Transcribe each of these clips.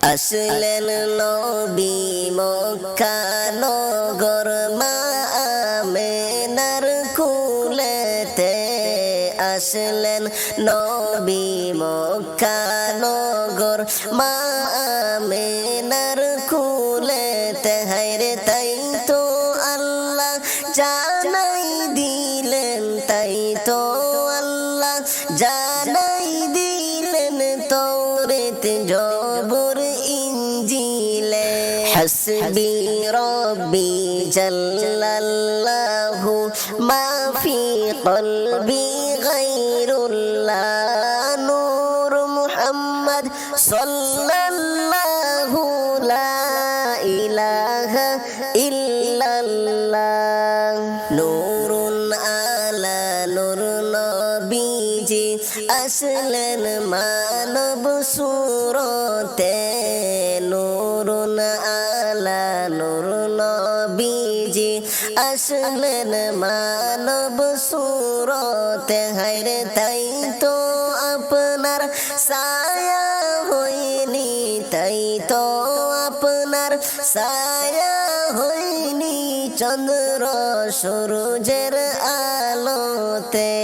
আসলেন নবী মক্কা নগর মা আমেনার কুলেতে আসলেন নবী মক্কা নগর মা আমেনার কুলেতে। হায়রে তাই তো আল্লাহ জানাই দিলেন হাসবি রব্বি জাল্লাল্লাহু মা ফি কলবি গায়রুল্লাহ নূর মুহাম্মদ সাল্লাল্লাহু লা ইলাহা ইল্লাল্লাহ নূরুন আলা নূর নবীজি আসলেন মানব সুরতে আসলেন মানব সুরতে, হায়রে তাই তো আপনার সায়া হইনি তাই তো আপনার সায়া হইনি চন্দ্র সূরজের আলোতে।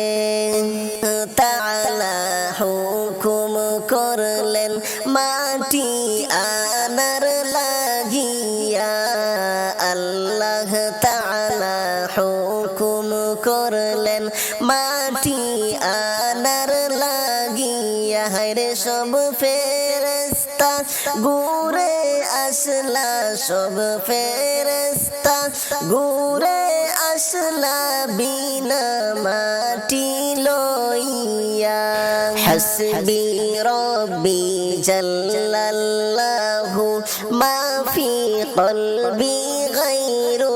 তালা হুকুম করলেন, মাটি আনার আনার লাগিয়া, হায়রে সব ফেরেস্তা ঘুরে আসলা সব ফেরেস্তা ঘুরে আসলা বিনা মাটি লইয়া। হাসবি রব্বি জাল্লাল্লাহু মা ফি কলবি গায়রুল্লাহ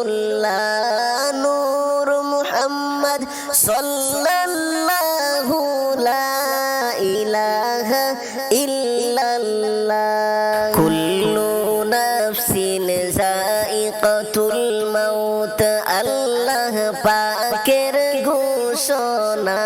মাউত আল্লাহ পাকের ঘোষণা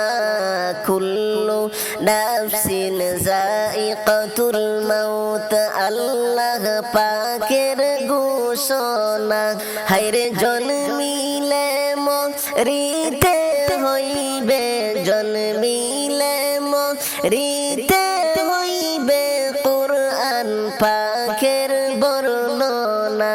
কুল্লু নাফসিন যায়িকাতুল মাউত আল্লাহ পাকের ঘোষণা। হায়রে জন্মিলে মরিতে হইবে, জন্মিলে মরিতে হইবে কোরআন পাকের বর্ণনা।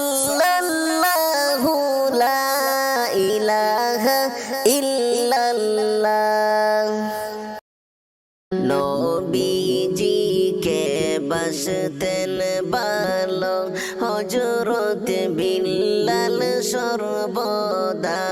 সাল্লাল্লাহু লা ইলাহা ইল্লাল্লাহ। নবীজিকে বসতেন ভালো হজরত বিল্লাল সর্বদা।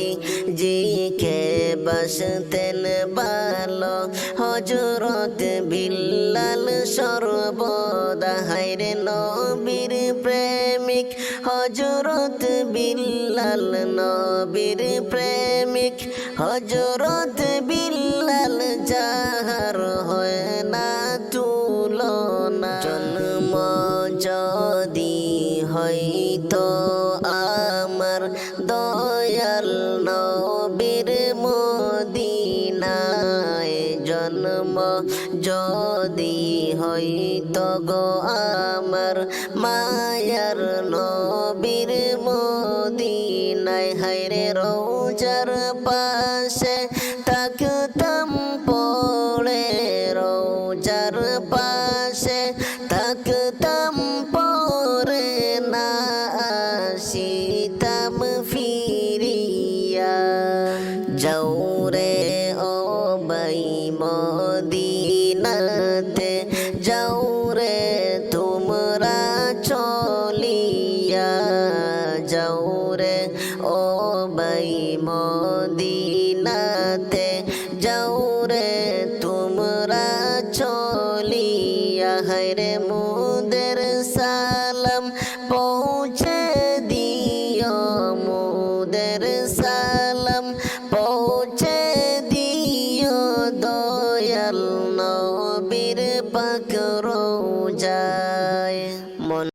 নবীজিকে বসতেন ভালো হজরত বিল্লাল সর্বদা হাইরে নবীর প্রেমিক হজরত বিল্লাল নবীর প্রেমিক হজরত বিল্লাল যদি হইতো গো আমার মায়ার নবীর মদিনায় হায়রে রোজার পাশে থাকতাম পড়ে রোজার পাশে থাকতাম পরে না আসিতাম ফিরিয়া। যাওরে মদিনাতে যাও রে তোমরা চলিয়া রে মোদের সালাম। পৌঁছে দিও মোদের সালাম।